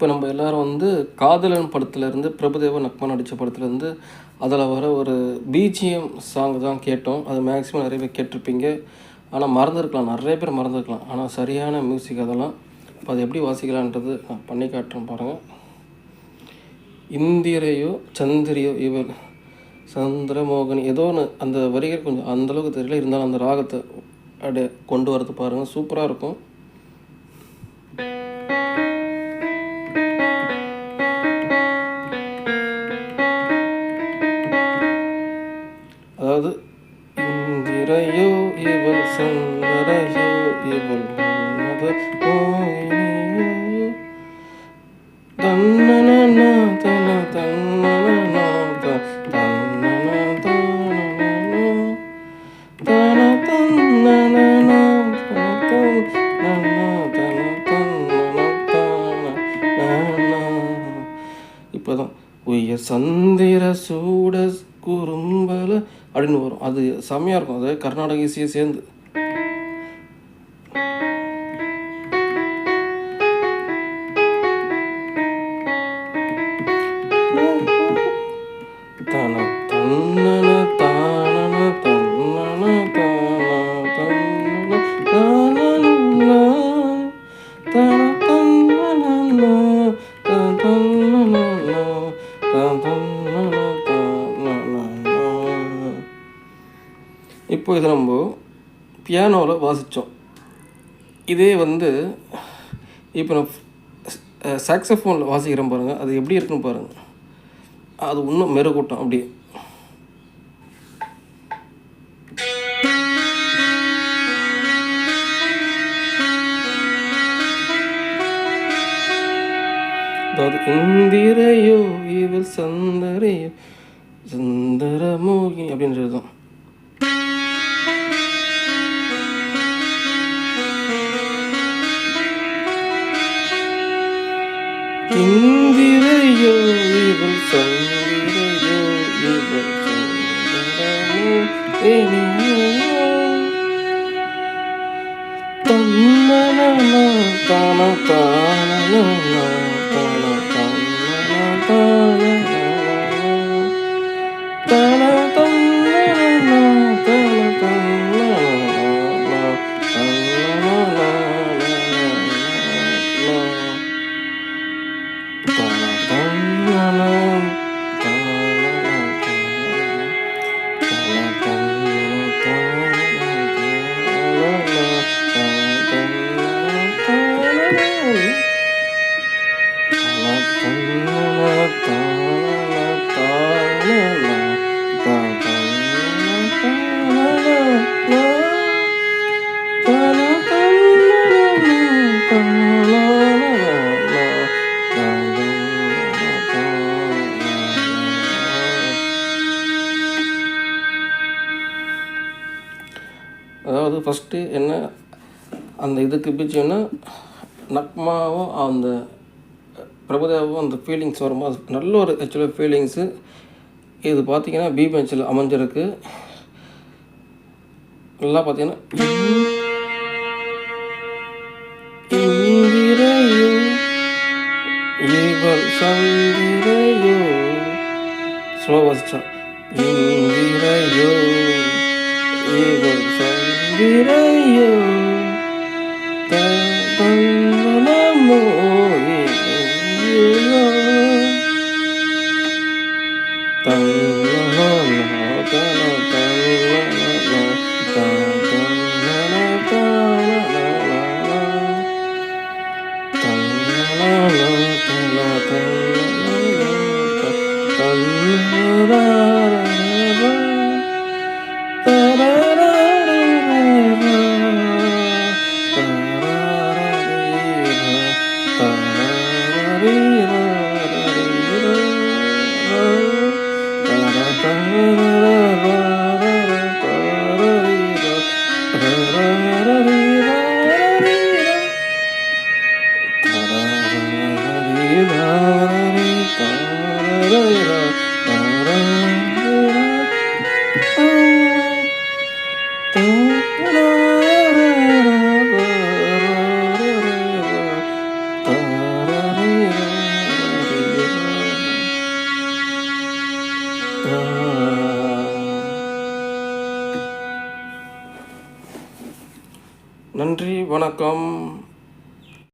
இப்போ நம்ம எல்லாரும் வந்து காதலன் படத்துலேருந்து பிரபுதேவன் நக்மா நடித்த படத்துலேருந்து அதில் வர ஒரு பிஜிஎம் சாங் தான் கேட்டோம். அது மேக்ஸிமம் நிறைய பேர் கேட்டிருப்பீங்க. ஆனால் மறந்துருக்கலாம். நிறைய பேர் மறந்துருக்கலாம். ஆனால் சரியான மியூசிக் அதெல்லாம். இப்போ அதை எப்படி வாசிக்கலான்றது நான் பண்ணி காட்டுறேன் பாருங்கள் இந்திரையோ சந்திரியோ இவர் சந்திரமோகன். ஏதோ ஒன்று அந்த வரிகள் கொஞ்சம் அந்தளவுக்கு தெரியல. இருந்தாலும் அந்த ராகத்தை அப்படியே கொண்டு வரது பாருங்கள் சூப்பராக இருக்கும். இப்போதான் உயர் சந்திர சூட குறும்பல அப்படின்னு வரும். அது செம்மையாக இருக்கும். அது கர்நாடக இசையை சேர்ந்து. இப்போ நம்ம பியானோவில் வாசித்தோம் இதே வந்து இப்போ நான் சாக்ஸஃபோனில் வாசிக்கிறேன் பாருங்கள் அது எப்படி இருக்குன்னு பாருங்கள் அது இன்னும் மெருகூட்டம் அப்படியே. அதாவது இந்திரையோ இவள் சந்தரையோ சுந்தரமோகி அப்படின்றது தான் இந்திரையோ இவள் சந்திரையோ இவள் சந்திரமோ இனியோ தன்னனனா அந்த இதுக்கு பிடிச்சோன்னா நக்மாவும் அந்த பிரபுதேவும் அந்த ஃபீலிங்ஸ் வரும்போது நல்ல ஒரு ஆக்சுவலாக ஃபீலிங்ஸு இது பார்த்திங்கன்னா பி பெஞ்சில் அமைஞ்சிருக்கு. நல்லா பார்த்தீங்கன்னா ஸ்லோ வச்சா இந்திரையோ சந்திரையோ अस्माकं